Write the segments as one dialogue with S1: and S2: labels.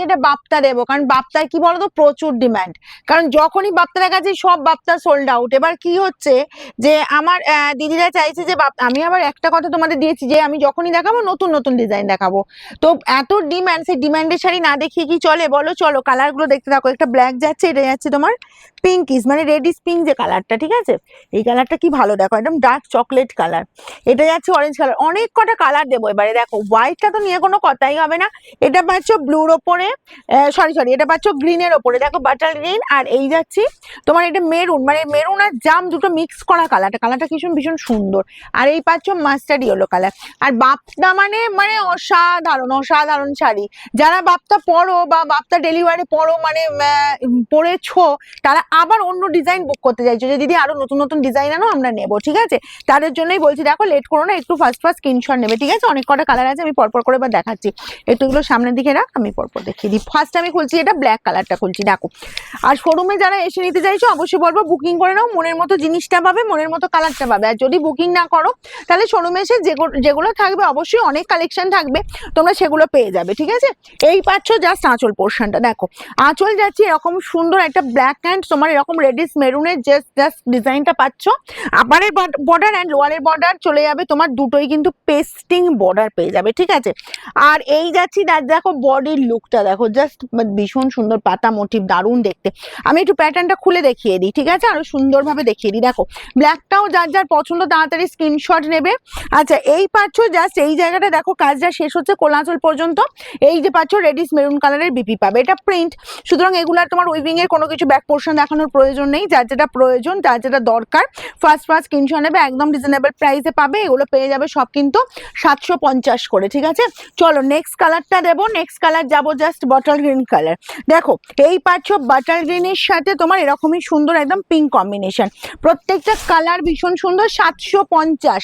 S1: যেটা বাপ্তা দেবো, কারণ বাপ্তার কি বলতো? প্রচুর ডিম্যান্ড কারণ যখনই বাপ্তার কাছে সব বাপ্তা সোল্ড আউট এবার কি হচ্ছে যে আমার দিদিরা চাইছে যে আমি আবার একটা কথা তোমাদের দিয়েছি যে আমি যখনই দেখাবো নতুন নতুন ডিজাইন দেখাবো। তো এত ডিম্যান্ড সেই ডিম্যান্ডের শাড়ি না দেখিয়ে কি চলে? বলো, চলো কালারগুলো দেখতে থাকো, একটা ব্ল্যাক যাচ্ছে, এটা যাচ্ছে তোমার পিঙ্কিস মানে রেডিস পিঙ্ক যে কালারটা ঠিক আছে? এই কালারটা কি ভালো দেখো, একদম ডার্ক চকলেট কালার এটা যাচ্ছে অরেঞ্জ কালার অনেক কটা কালার দেবো এবারে, দেখো। হোয়াইটটা তো নিয়ে কোনো কথাই হবে না। এটা পাচ্ছ ব্লুর ওপরে সরি সরি এটা পাচ্ছ গ্রিনের ওপরে। দেখো বাটার গ্রিন আর এই যাচ্ছি তোমার এটা মেরুন মানে মেরুন আর জাম দুটো মিক্স করা কালারটা কালারটা ভীষণ ভীষণ সুন্দর। আর এই পাচ্ছ মাস্টার্ড ইয়েলো কালার আর বাপ্তা মানে মানে অসাধারণ অসাধারণ শাড়ি। যারা বাপ্তা পরো বা বাপ্তা ডেলিভারি পরো মানে পরেছো, তারা আবার অন্য ডিজাইন বুক করতে চাইছো। যে দিদি আরও নতুন নতুন ডিজাইন আনো, আমরা নেব, ঠিক আছে? তাদের জন্যই বলছি, দেখো লেট করো না, একটু ফার্স্ট ফার্স্ট স্ক্রিনশট নেবে, ঠিক আছে? অনেক কটা কালার আছে, আমি পরপর করে এবার দেখাচ্ছি। একটু এগুলো সামনের দিকে রাখ, আমি পরপর দেখিয়ে দিই। ফার্স্ট আমি খুলছি এটা ব্ল্যাক কালারটা খুলছি, দেখো। আর শোরুমে যারা এসে নিতে চাইছো, অবশ্যই বলব বুকিং করে নাও, মনের মতো জিনিসটা পাবে, মনের মতো কালারটা পাবে। আর যদি বুকিং না করো, তাহলে শোরুমে এসে যেগুলো থাকবে, অবশ্যই অনেক কালেকশন থাকবে, তোমরা সেগুলো পেয়ে যাবে, ঠিক আছে? এই পাচ্ছ জাস্ট আঁচল পোর্শনটা দেখো। আঁচল যাচ্ছে এরকম সুন্দর একটা ব্ল্যাক অ্যান্ড তোমার এরকম রেডিস মেরুনের জাস্ট জাস্ট ডিজাইনটা পাচ্ছ। আপারের বর্ডার অ্যান্ড লোয়ারের বর্ডার চলে যাবে, তোমার দুটোই কিন্তু পেস্টিং বর্ডার পেয়ে যাবে, ঠিক আছে? আর এই যাচ্ছি দেখো বডির লুকটা দেখো জাস্ট ভীষণ সুন্দর পাতা মোটিভ দারুণ দেখতে। আমি একটু প্যাটার্নটা খুলে দেখিয়ে দিই, ঠিক আছে? আরও সুন্দরভাবে দেখিয়ে দিই, দেখো। ব্ল্যাকটাও যার যার পছন্দ, তাড়াতাড়ি স্ক্রিনশট নেবে। আচ্ছা এই পাচ্ছ জাস্ট এই জায়গাটা, দেখো, কাজটা শেষ হচ্ছে কোলাচল পর্যন্ত। এই যে পাচ্ছ রেডিস মেরুন কালারের বিপি পাবে, এটা প্রিন্ট সুতরাং এগুলার তোমার উইভিং এর কোনো কিছু ব্যাক পোর্শন দেখানোর প্রয়োজন নেই, যার যেটা প্রয়োজন, যার যেটা দরকার। ফার্স্ট ফার্স্ট স্ক্রিনশট নেবে, একদম রিজনেবল প্রাইসে পাবে, এগুলো পেয়ে যাবে সব কিন্তু সাতশো পঞ্চাশ করে, ঠিক আছে? চলো নেক্সট কালারটা দেবো নেক্সট কালার যাব জাস্ট বটল গ্রিন কালার দেখো, এই পাচ্ছ বাটার গ্রিনের সাথে তোমার এরকমই সুন্দর একদম পিঙ্ক কম্বিনেশন প্রত্যেকটা কালার ভীষণ সুন্দর, সাতশো পঞ্চাশ।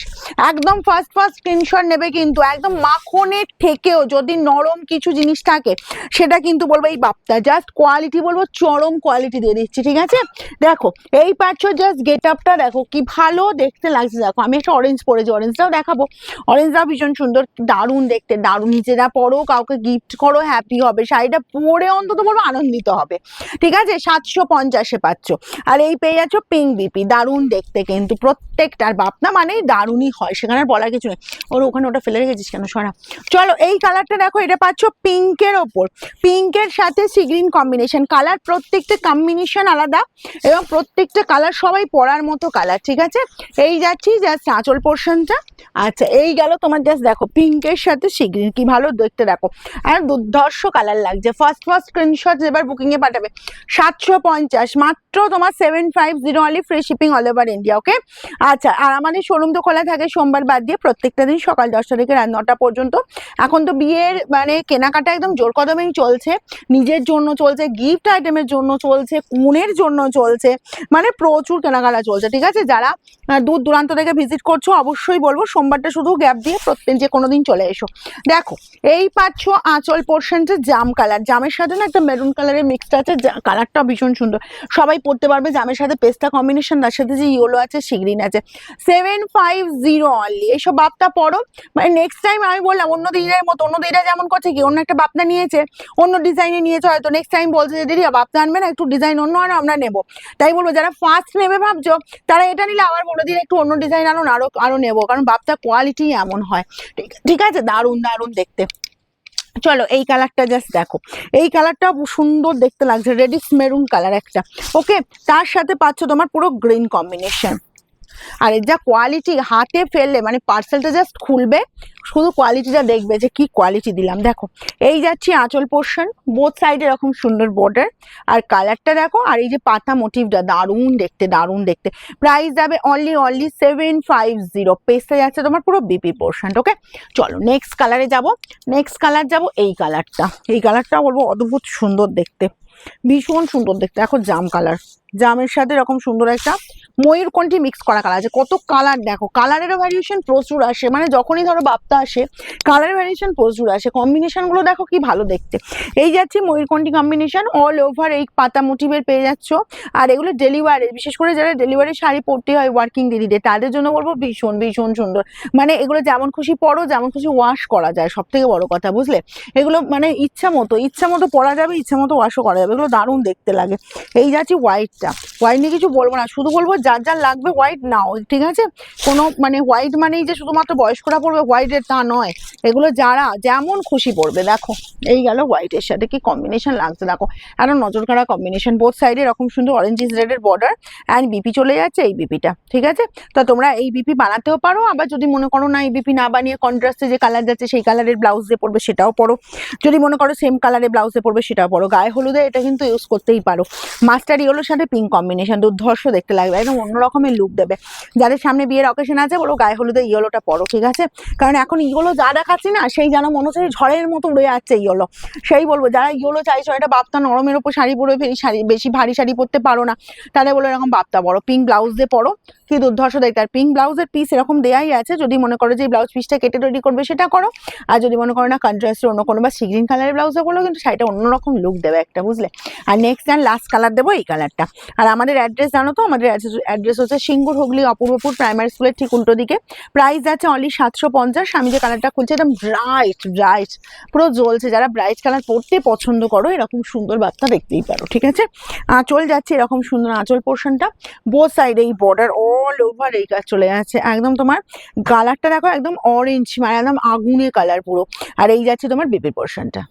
S1: একদম ফার্স্ট ফার্স্ট স্ক্রিনশট নেবে কিন্তু, একদম মাখনের থেকেও যদি নরম কিছু জিনিস থাকে, সেটা কিন্তু বলব এই বাপ্তা জাস্ট কোয়ালিটি বলব, চরম কোয়ালিটি দিয়ে দিচ্ছি, ঠিক আছে? দেখো, এই পাচ্ছ জাস্ট গেট আপটা দেখো কি ভালো দেখতে লাগছে। দেখো, আমি একটা অরেঞ্জ পরেছি অরেঞ্জটাও দেখাবো। অরেঞ্জটাও ভীষণ সুন্দর, দারুণ দেখতে, দারুণ। নিজেরা পরো, কাউকে গিফট করো হ্যাপি হবে। শাড়িটা পরে অন্তত বলব আনন্দিত হবে। ঠিক আছে? সাতশো পঞ্চাশে পাচ্ছ। আর এই পেয়ে যাচ্ছ পিঙ্ক বিপি দারুণ দেখতে কিন্তু। প্রত্যেকটার বাপনা মানেই দারুণই হয়, সেখানে বলার কিছু নেই। ওর ওখানে ওটা ফেলে রেখেছিস কেন? সরা। চলো, এই কালারটা দেখো, এটা পাচ্ছ পিঙ্কের ওপর। পিঙ্কের সাথে সি গ্রিন কম্বিনেশন কালার প্রত্যেকটা কম্বিনেশন আলাদা এবং প্রত্যেকটা কালার সবাই পরার মতো কালার ঠিক আছে? এই যাচ্ছি জাস্ট আঁচল পোর্শনটা আচ্ছা এই গেল তোমার জাস্ট দেখো পিঙ্কের সাথে গ্রিন কি ভালো দেখতে দেখো। আর দুর্ধর্ষ কালার লাগছে। ফার্স্ট ফার্স্ট স্ক্রিনশট এবার বুকিং এ পাঠাবে। সাতশো পঞ্চাশ, মাত্র তোমার seven five zero only free shipping all over India okay আচ্ছা আর আমাদের শোরুম তো খোলা থাকে সোমবার বাদ দিয়ে প্রত্যেকটা দিন সকাল দশটা থেকে রাত নটা পর্যন্ত। এখন তো বিয়ের মানে কেনাকাটা একদম জোর কদমেই চলছে। নিজের জন্য চলছে গিফট আইটেমের জন্য চলছে কুনের জন্য চলছে। মানে প্রচুর কেনাকাটা চলছে, ঠিক আছে? যারা দূর দূরান্ত থেকে ভিজিট করছ, অবশ্যই বলব সোমবারটা শুধু গ্যাপ দিয়ে প্রত্যেক যে কোনো দিন চলে এসো। দেখো, এই পাচ্ছ আঁচল পোর্শনটা জাম কালার জামের সাথে না একটা মেরুন কালারের মিক্সড আছে কালারটা ভীষণ সুন্দর। সবাই পড়তে পারবে জামের সাথে পেস্তা কম্বিনেশন তার সাথে যে ইয়েলো আছে সিগ্রিন আছে। সেভেন ফাইভ জিরো অনলি এইসব বাপটা পড়ো। মানে নেক্সট টাইম আমি বললাম, অন্য দিদিদের মতো, অন্য দিদিরা যেমন করছে কি, অন্য একটা বাপনা নিয়েছে, অন্য ডিজাইনে নিয়েছে, হয়তো নেক্সট টাইম বলছে যে দিদি বাপনা আনবে না, একটু ডিজাইন অন্য আনো। আমরা নেব। তাই বলব, যারা ফার্স্ট নেবে ভাবছ, তারা এটা নিলে আবার বলে দিন একটু অন্য ডিজাইন আনো না আরও আরও নেব, কারণ বাপটা কোয়ালিটি এমন হয়। ঠিক ঠিক আছে? দারুণ দারুণ দেখতে। চলো, এই কালারটা জাস্ট দেখো। এই কালারটা সুন্দর দেখতে লাগছে রেডিস মেরুন কালার একটা। ওকে তার সাথে পাচ্ছ তোমার পুরো গ্রিন কম্বিনেশন আর এর যা কোয়ালিটি হাতে ফেললে মানে পার্সেলটা জাস্ট খুলবে, শুধু কোয়ালিটিটা দেখবে যে কি কোয়ালিটি দিলাম। দেখো, এই যাচ্ছি আঁচল পোর্শন বোথ সাইডে এরকম সুন্দর বর্ডার আর কালারটা দেখো, আর এই যে পাতা মোটিভটা দারুণ দেখতে দারুণ দেখতে। প্রাইস যাবে only only seven five zero পেসে যাচ্ছে তোমার পুরো বিপি পোর্শন ওকে চলো নেক্সট কালারে যাব। নেক্সট কালার যাব, এই কালারটা এই কালারটা বলব অদ্ভুত সুন্দর দেখতে। ভীষণ সুন্দর দেখতে। দেখো, জাম কালার জামের সাথে এরকম সুন্দর একটা ময়ূরকণ্ঠী মিক্স করা কালার আছে। কত কালার দেখো কালারেরও ভ্যারিয়েশন প্রচুর আসে। মানে যখনই ধরো বাপ্তা আসে কালারের ভ্যারিয়েশন প্রচুর আসে। কম্বিনেশনগুলো দেখো কি ভালো দেখতে। এই যাচ্ছে ময়ূরকণ্ঠী কম্বিনেশন অল ওভার এই পাতা মোটিভের পেয়ে যাচ্ছ। আর এগুলো ডেলিভারি বিশেষ করে যারা ডেলিভারি শাড়ি পরতে হয় ওয়ার্কিং দিদিদের, তাদের জন্য বলব ভীষণ ভীষণ সুন্দর। মানে এগুলো যেমন খুশি পরো, যেমন খুশি ওয়াশ করা যায় সব থেকে বড় কথা, বুঝলে? এগুলো মানে ইচ্ছা মতো ইচ্ছা মতো পরা যাবে, ইচ্ছা মতো ওয়াশও করা যাবে। এগুলো দারুণ দেখতে লাগে। এই যাচ্ছে হোয়াইটটা stuff হোয়াইট নিয়ে কিছু বলব না। শুধু বলব যার যার লাগবে হোয়াইট নাও, ঠিক আছে? কোনো মানে হোয়াইট মানেই যে শুধুমাত্র বয়স্করা পড়বে হোয়াইটের তা নয়। এগুলো যারা যেমন খুশি পড়বে দেখো। এই গেল হোয়াইটের সাথে কি কম্বিনেশন লাগছে, দেখো। একটা নজর কাড়া কম্বিনেশন বোথ সাইডে এরকম সুন্দর অরেঞ্জ রেডের বর্ডার অ্যান্ড বিপি চলে যাচ্ছে এই বিপিটা ঠিক আছে? তো তোমরা এই বিপি বানাতেও পারো, আবার যদি মনে করো না এই বিপি না বানিয়ে কন্ট্রাস্টে যে কালার যাচ্ছে, সেই কালারের ব্লাউজ দিয়ে পরবে, সেটাও পরো। যদি মনে করো সেম কালারের ব্লাউজে পড়বে সেটাও পরো। গায়ে হলুদে এটা কিন্তু ইউজ করতেই পারো। মাস্টার ইয়েলোর সাথে পিঙ্ক কম্বিনেশন দুর্ধর্ষ দেখতে লাগবে, একদম অন্য রকমের লুক দেবে। যাদের সামনে বিয়ের অকেশন আছে বলো গায়ে হলুদে ইয়েলোটা পরো, ঠিক আছে? কারণ এখন ইয়েলো যা দেখাচ্ছি না, সেই যেন মনে হচ্ছে ঝড়ের মতো উড়ে যাচ্ছে ইয়েলো। সেই বলব, যারা ইয়েলো চাইছো এটা বাপ্তা নরমের ওপর শাড়ি পরে শাড়ি, বেশি ভারী শাড়ি পরতে পারো না তাহলে বলো এরকম বাপ্তা পরো পিঙ্ক ব্লাউজ দিয়ে পরো। কি দুর্ধর্ষ আর পিঙ্ক ব্লাউজের পিস এরকম দেয়াই আছে, যদি মনে করো যে ব্লাউজ পিসটা কেটে তৈরি করবে সেটা করো। আর যদি মনে করো না কন্ট্রাস্টের অন্য কোনো বা সি গ্রিন কালারের ব্লাউজও করল কিন্তু শাড়িটা অন্যরকম লুক দেবে একটা, বুঝলে? আর নেক্সট অ্যান্ড লাস্ট কালার দেবো এই কালারটা আর আমাদের অ্যাড্রেস জানো তো? আমাদের অ্যাড্রেস হচ্ছে সিঙ্গুর হুগলি অপূর্বপুর প্রাইমারি স্কুলের ঠিক উল্টো দিকে। প্রাইস আছে অনলি সাতশো পঞ্চাশ। আমি যে কালারটা খুলছি একদম ব্রাইট ব্রাইট পুরো জ্বলছে। যারা ব্রাইট কালার পরতে পছন্দ করো, এরকম সুন্দর বার্তা দেখতেই পারো, ঠিক আছে? আঁচল যাচ্ছে এরকম সুন্দর আঁচল পোর্শনটা বোথ সাইড এই বর্ডার অল ওভার এই কাজ চলে যাচ্ছে। একদম তোমার কালারটা দেখো একদম অরেঞ্জ মানে একদম আগুনে কালার পুরো। আর এই যাচ্ছে তোমার বেবি পোর্শনটা